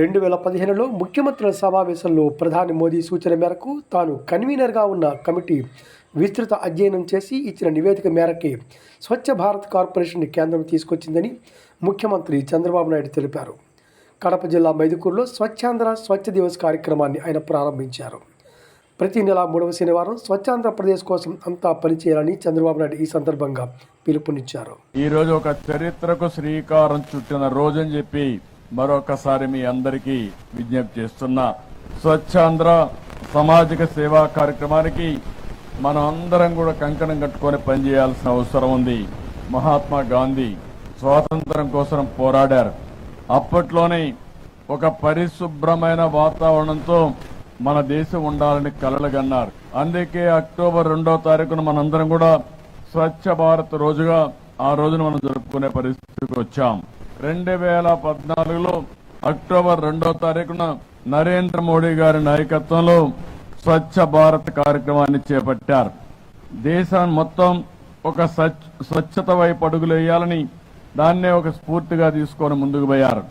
రెండు వేల పదిహేనులో ముఖ్యమంత్రుల సమావేశంలో ప్రధాని మోదీ సూచన మేరకు తాను కన్వీనర్గా ఉన్న కమిటీ విస్తృత అధ్యయనం చేసి ఇచ్చిన నివేదిక మేరకే స్వచ్ఛ భారత్ కార్పొరేషన్ కేంద్రం తీసుకొచ్చిందని ముఖ్యమంత్రి చంద్రబాబు నాయుడు తెలిపారు. కడప జిల్లా మైదుకూరులో స్వచ్ఛాంధ్ర స్వచ్ఛ దివస్ కార్యక్రమాన్ని ఆయన ప్రారంభించారు. ప్రతి నెల మూడవ శనివారం స్వచ్ఛాంధ్రప్రదేశ్ కోసం అంతా పనిచేయాలని చంద్రబాబు నాయుడు ఈ సందర్భంగా పిలుపునిచ్చారు. ఈ రోజు ఒక చరిత్రకు శ్రీకారం చుట్టిన రోజని చెప్పి మరొకసారి మీ అందరికీ విజ్ఞప్తి చేస్తున్నా స్వచ్ఛాంధ్ర సామాజిక సేవా కార్యక్రమానికి మనం అందరం కూడా కంకణం కట్టుకొని పనిచేయాల్సిన అవసరం ఉంది. మహాత్మా గాంధీ స్వాతంత్రం కోసం పోరాడారు. అప్పట్లోనే ఒక పరిశుభ్రమైన వాతావరణంతో మన దేశం ఉండాలని కలలుగన్నారు అందుకే అక్టోబర్ రెండో తారీఖున మనందరం కూడా స్వచ్ఛ భారత్ రోజుగా ఆ రోజున మనం జరుపుకునే పరిస్థితికి వచ్చాం. రెండు వేల పద్నాలుగులో అక్టోబర్ రెండో తారీఖున నరేంద్ర మోడీ గారి నాయకత్వంలో స్వచ్ఛ భారత్ కార్యక్రమాన్ని చేపట్టారు. దేశాన్ని మొత్తం ఒక స్వచ్ఛత వైపు అడుగులు వేయాలని దాన్నే ఒక స్ఫూర్తిగా తీసుకొని ముందుకు పోయారు.